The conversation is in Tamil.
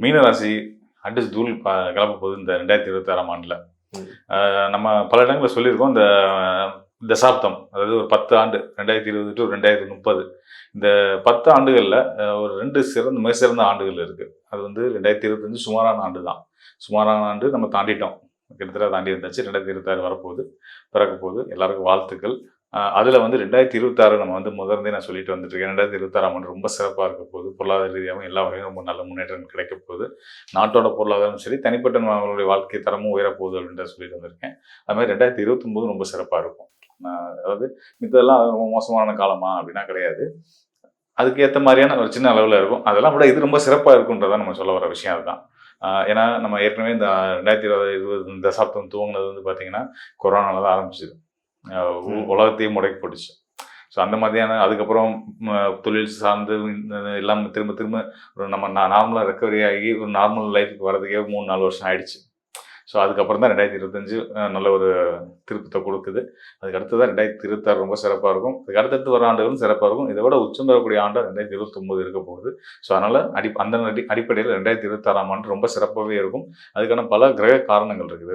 மீனராசி அடிச்சு தூள் ப- கிளப்ப போகுது இந்த ரெண்டாயிரத்தி இருபத்தி ஆறாம் ஆண்டில். நம்ம பல இடங்களில் சொல்லியிருக்கோம். இந்த தசாப்தம் அதாவது ஒரு பத்து ஆண்டு ரெண்டாயிரத்தி இருபது டு ரெண்டாயிரத்தி முப்பது. இந்த பத்து ஆண்டுகளில் ஒரு ரெண்டு சிறந்த மிக சிறந்த ஆண்டுகள் இருக்குது அது வந்து ரெண்டாயிரத்தி இருபத்தஞ்சு சுமாரான ஆண்டு தான். சுமாரான ஆண்டு நம்ம தாண்டிட்டோம். கிட்டத்தட்ட தாண்டி இருந்தாச்சு ரெண்டாயிரத்தி இருபத்தாறு வரப்போகுது பிறக்க போகுது. எல்லாருக்கும் வாழ்த்துக்கள். அதில் வந்து ரெண்டாயிரத்தி இருபத்தாறு நம்ம வந்து முதல்ந்தே நான் சொல்லிட்டு வந்துட்டுருக்கேன். ரெண்டாயிரத்தி இருபத்தாறாம் ஆண்டு ரொம்ப சிறப்பாக இருக்க போகுது. பொருளாதார ரீதியாகவும் எல்லா வகையும் ரொம்ப நல்ல முன்னேற்றம் கிடைக்க போகுது. நாட்டோட பொருளாதாரம் சரி தனிப்பட்ட நம்மளுடைய வாழ்க்கை தரமும் உயரப்போகுது அப்படின்றத சொல்லிட்டு வந்திருக்கேன். அதுமாதிரி ரெண்டாயிரத்தி இருபத்தொம்போது ரொம்ப சிறப்பாக இருக்கும். நான் அதாவது மித்ததெல்லாம் ரொம்ப மோசமான காலமா அப்படின்னா கிடையாது. அதுக்கு ஏற்ற மாதிரியான ஒரு சின்ன அளவில் இருக்கும். அதெல்லாம் விட இது ரொம்ப சிறப்பாக இருக்குன்றதான் நம்ம சொல்ல வர விஷயம் அதுதான். ஏன்னா நம்ம ஏற்கனவே இந்த ரெண்டாயிரத்தி இருபது இருபது தசாப்தம் துவங்கினது வந்து பார்த்தீங்கன்னா கொரோனால தான் ஆரம்பிச்சிது. உலகத்தையும் முடக்கி போட்டுச்சு. ஸோ அந்த மாதிரியான அதுக்கப்புறம் தொழில் சார்ந்து எல்லாம் திரும்ப திரும்ப ஒரு நம்ம நார்மலாக ரெக்கவரி ஆகி ஒரு நார்மல் லைஃபுக்கு வரதுக்கே மூணு நாலு வருஷம் ஆயிடுச்சு. ஸோ அதுக்கப்புறம் தான் ரெண்டாயிரத்தி இருபத்தஞ்சு நல்ல ஒரு திருப்பத்தை கொடுக்குது. அதுக்கு அடுத்து தான் ரெண்டாயிரத்தி இருபத்தாறு ரொம்ப சிறப்பாக இருக்கும். அதுக்கு அடுத்தடுத்து வர ஆண்டுகளும் சிறப்பாக இருக்கும். இதை விட உச்சம் பெறக்கூடிய ஆண்டு ரெண்டாயிரத்தி இருபத்தொம்போது இருக்க போகுது. ஸோ அதனால் அடி அந்த அடி அடிப்படையில் ரெண்டாயிரத்தி இருபத்தாறாம் ஆண்டு ரொம்ப சிறப்பாகவே இருக்கும். அதுக்கான பல கிரக காரணங்கள் இருக்குது.